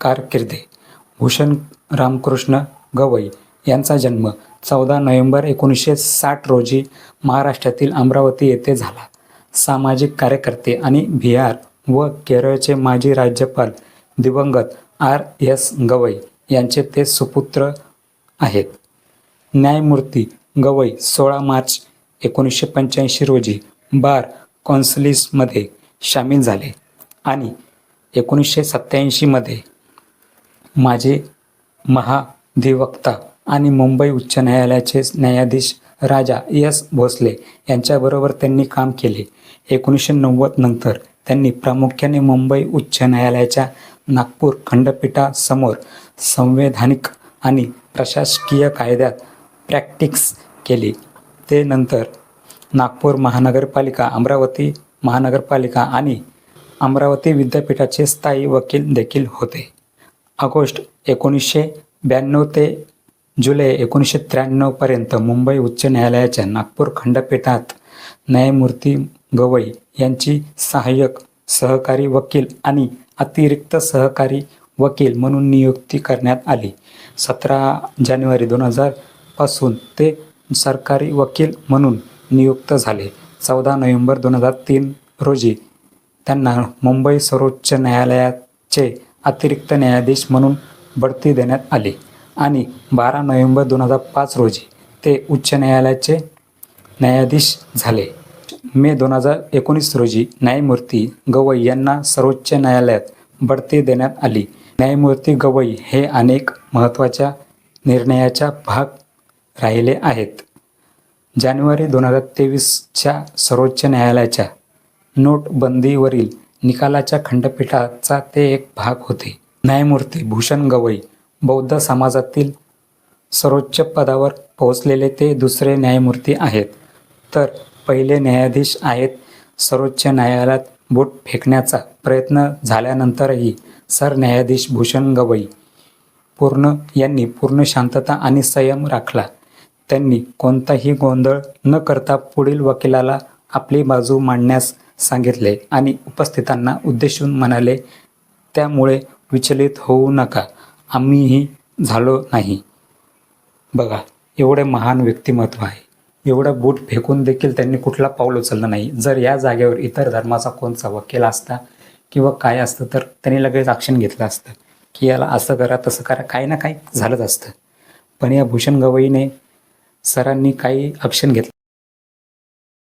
कारकिर्दी भूषण रामकृष्ण गवई यांचा जन्म चौदा नोव्हेंबर एकोणीसशे साठ रोजी महाराष्ट्रातील अमरावती येथे झाला. सामाजिक कार्यकर्ते आणि बिहार व केरळचे माजी राज्यपाल दिवंगत आर एस गवई यांचे ते सुपुत्र आहेत. न्यायमूर्ती गवई सोळा मार्च एकोणीसशे पंच्याऐंशी रोजी बार कॉन्सलिसमध्ये सामील झाले आणि एकोणीसशे सत्त्याऐंशीमध्ये माझे महाधिवक्ता आणि मुंबई उच्च न्यायालयाचे न्यायाधीश राजा एस भोसले यांच्याबरोबर त्यांनी काम केले. एकोणीसशे नव्वद नंतर त्यांनी प्रामुख्याने मुंबई उच्च न्यायालयाच्या नागपूर खंडपीठासमोर संवैधानिक आणि प्रशासकीय कायद्यात प्रॅक्टिस केली. ते नंतर नागपूर महानगरपालिका अमरावती महानगरपालिका आणि अमरावती विद्यापीठाचे स्थायी वकील देखील होते. ऑगस्ट एकोणीसशे ब्याण्णव ते जुलै एकोणीसशे त्र्याण्णवपर्यंत मुंबई उच्च न्यायालयाच्या नागपूर खंडपीठात न्यायमूर्ती गवई यांची सहाय्यक सहकारी वकील आणि अतिरिक्त सहकारी वकील म्हणून नियुक्ती करण्यात आली. सतरा जानेवारी दोन हजारपासून ते सरकारी वकील म्हणून नियुक्त झाले. चौदा नोव्हेंबर दोन हजार तीन रोजी त्यांना मुंबई सर्वोच्च न्यायालयाचे अतिरिक्त न्यायाधीश म्हणून बढती देण्यात आली. आणि बारा नोव्हेंबर दोन हजार पाच रोजी ते उच्च न्यायालयाचे न्यायाधीश झाले. मे दोन हजार एकोणीस रोजी न्यायमूर्ती गवई यांना सर्वोच्च न्यायालयात बढती देण्यात आली. न्यायमूर्ती गवई हे अनेक महत्त्वाच्या निर्णयाचा भाग राहिले आहेत. जानेवारी दोन हजार तेवीसच्या सर्वोच्च न्यायालयाच्या नोटबंदीवरील निकालाच्या खंडपीठाचा ते एक भाग होते. न्यायमूर्ती भूषण गवई बौद्ध समाजातील सर्वोच्च पदावर पोहोचलेले ते दुसरे न्यायमूर्ती आहेत. तर पहिले न्यायाधीश आहेत सर्वोच्च न्यायालयात बोट फेकण्याचा प्रयत्न झाल्यानंतरही सरन्यायाधीश भूषण गवई पूर्ण यांनी पूर्ण शांतता आणि संयम राखला. त्यांनी कोणताही गोंधळ न करता पुढील वकिलाला आपली बाजू मांडण्यास सांगितले आणि उपस्थितांना उद्देशून म्हणाले त्यामुळे विचलित होऊ नका. आम्हीही झालो नाही. बघा एवढे महान व्यक्तिमत्व आहे. एवढं बूट फेकून देखील त्यांनी कुठला पाऊल उचललं नाही. जर या जागेवर इतर धर्माचा कोणचा वकील असता किंवा काय असतं तर त्यांनी लगेच ॲक्शन घेतलं असतं की याला असं करा तसं करा काही ना काही झालंच असतं. पण या भूषण गवईने सरांनी काही ॲक्शन घेतलं